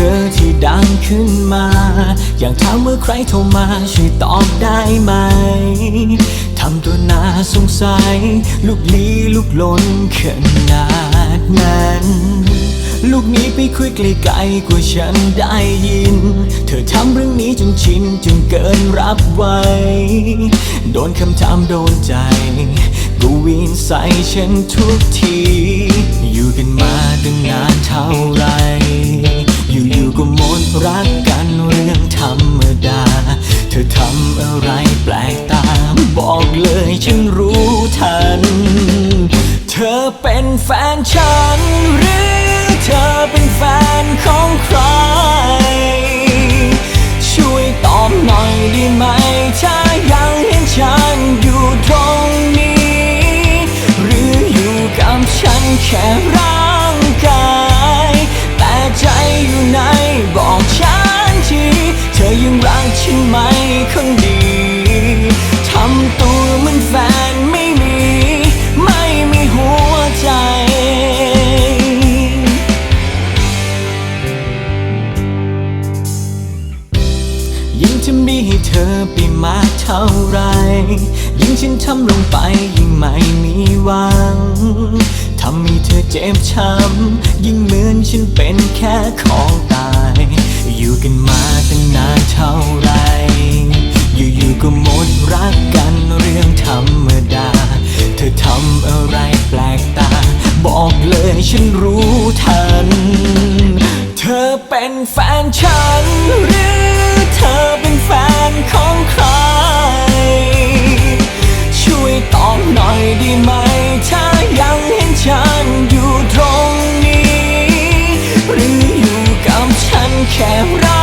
เธอที่ดังขึ้นมา อยากถามว่าใครโทรมาช่วยตอบได้ไหม ทำตัวน่าสงสัย ลูกลี้ลูกลนขนาดนั้น ลูกนี้ไปคุยไกลๆกว่าฉันได้ยิน เธอทำเรื่องนี้จนชินจนเกินรับไว้ โดนคำถามโดนใจ กูวีนใส่ฉันทุกที อยู่กันมาตั้งนานเท่าไหร แค่ร่างกาย แต่ใจอยู่ไหนบอกฉันทีเธอยังรักฉันไหมคนดีทำตัวเหมือนแฟนไม่มี ไม่มีหัวใจ ยิ่งทำดีให้เธอไปมากเท่าไรยิ่ง ฉันทำลงไปยิ่งไม่มีหวังทำให้เธอเจ็บช้ำยิ่งเหมือนฉันเป็นแค่ของตาย อยู่กันมาตั้งนานเท่าไร อยู่ๆก็หมดรักกันเรื่องธรรมดา เธอทำอะไรแปลกตา บอกเลยฉันรู้ทัน เธอเป็นแฟนฉันหรือ อยได้ไหม ถ้ายังเห็นฉันอยู่ตรงนี้ หรืออยู่กับฉันแค่ร่า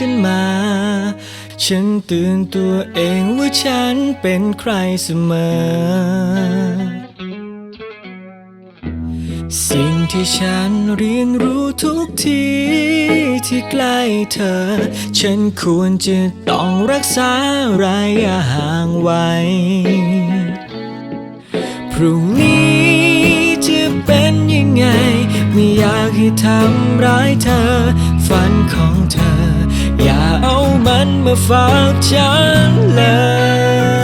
กันมา ฉันตือนตัวเองว่าฉันเป็นใครเสมอ สิ่งที่ฉันเรียนรู้ทุกทีที่ใกล้เธอ ฉันควรจะต้องรักษาระยะห่างไว้ พรุ่งนี้จะเป็นยังไง ไม่อยากให้ทำร้ายเธอ ฝันของเธอ เอามันมาฝากฉันเลย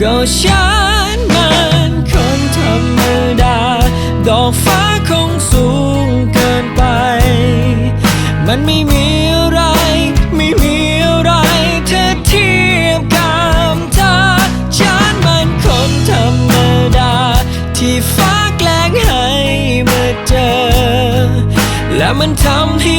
ก็ฉันมันคนธรรมดา ดอกฟ้าคงสูงเกินไป มันไม่มีอะไร ไม่มีอะไรเธอเทียบกับเธอฉันมันคนธรรมดา ที่ฟ้าแกล้งให้มาเจอ และมันทำให้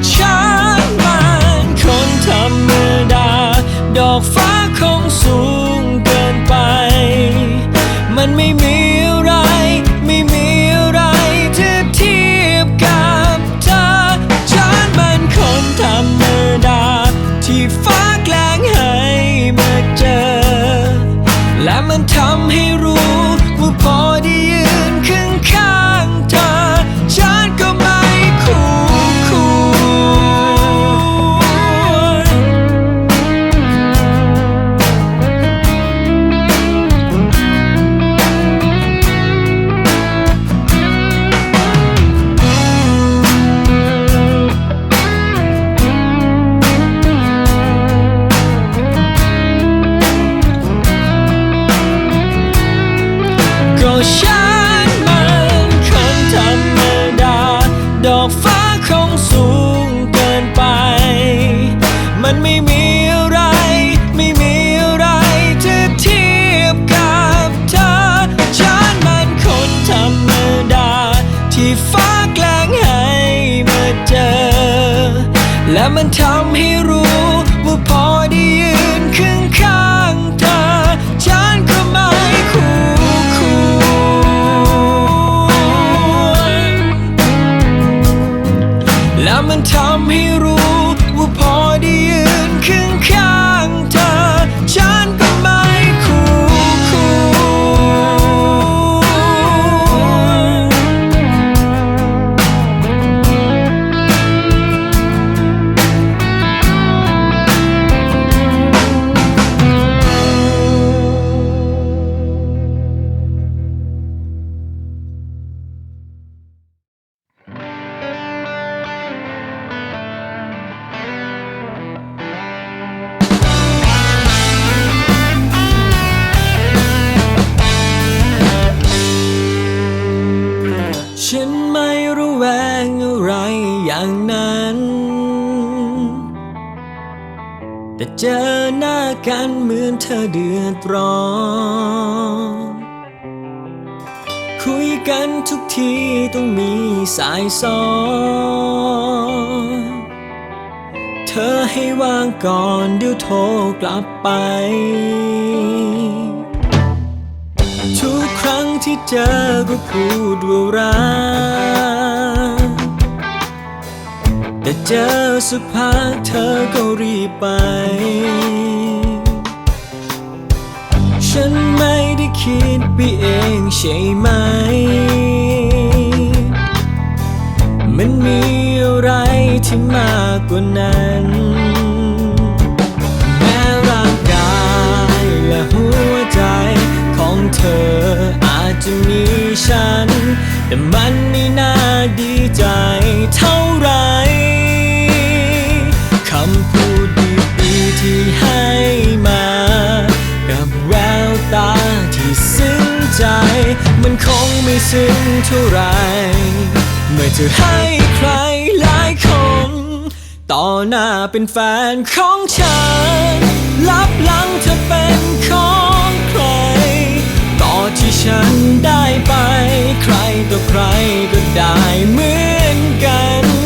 ก็ฉันมันคนธรรมดา ดอกฟ้าคงสูงเกินไป มันไม่มีอะไร ไม่มีอะไรที่เทียบกับเธอฉันมันคนธรรมดา ที่ฟ้าแกล้งให้มาเจอ และมันทำให้รู้ว่าพอด้ มันทำให้รู้ว่าพอได้ยืนข้างข้างๆเธอฉันก็ไม่คู่ควรและมันทำให้รู้ แต่เจอหน้ากันเหมือนเธอเดือดร้อนคุยกันทุกทีต้องมีสายซ้อนเธอให้วางก่อนเดี๋ยวโทรกลับไป ทุกครั้งที่เจอก็พูดว่ารัก เจอสักพักเธอก็รีบไป ฉันไม่ได้คิดไปเองใช่ไหม มันมีอะไรที่มากกว่านั้น แม้ร่างกายและหัวใจของเธออาจจะมีฉัน แต่มันไม่น่า ซึ้งเท่าไรเมื่อเธอให้ใครหลายคน ต่อหน้าเป็นแฟนของฉันลับหลังเธอเป็นของใคร ต่อที่ฉันได้ไป ใครต่อใครก็ได้เหมือนกัน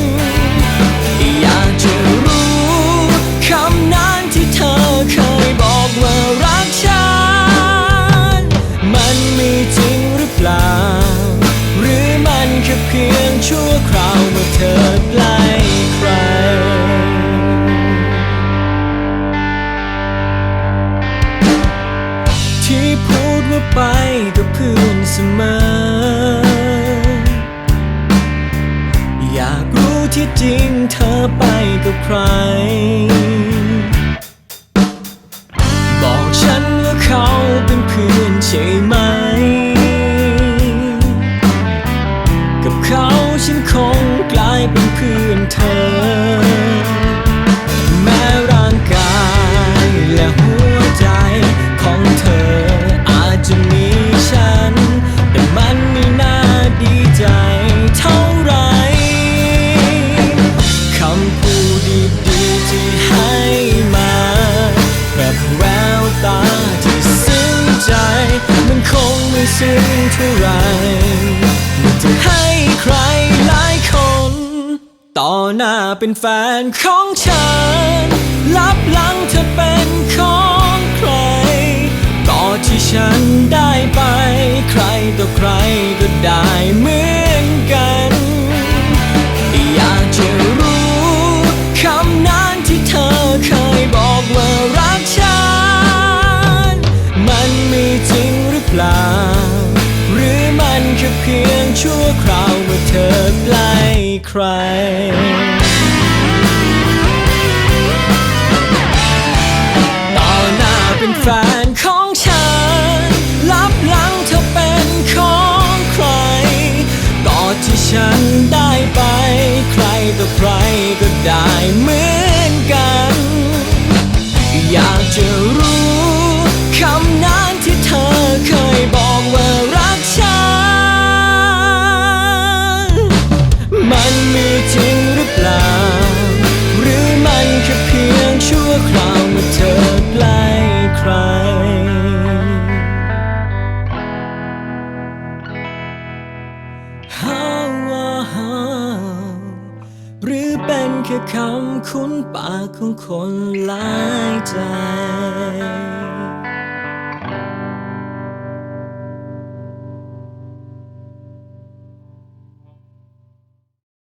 ที่จริงเธอไปกับใคร บอกฉันว่าเขาเป็นเพื่อนใช่ไหม ต่อหน้าเป็นแฟนของฉันลับหลังเธอเป็นของใครต่อที่ฉันได้ไป ใครต่อใครก็ได้เหมือนกัน อยากจะรู้คำนั้นที่เธอเคยบอกว่ารักฉัน มันมีจริงหรือเปล่า หรือมันแค่เพียงชั่วคราว ล้ คำคุ้นปากของคนหลายใจ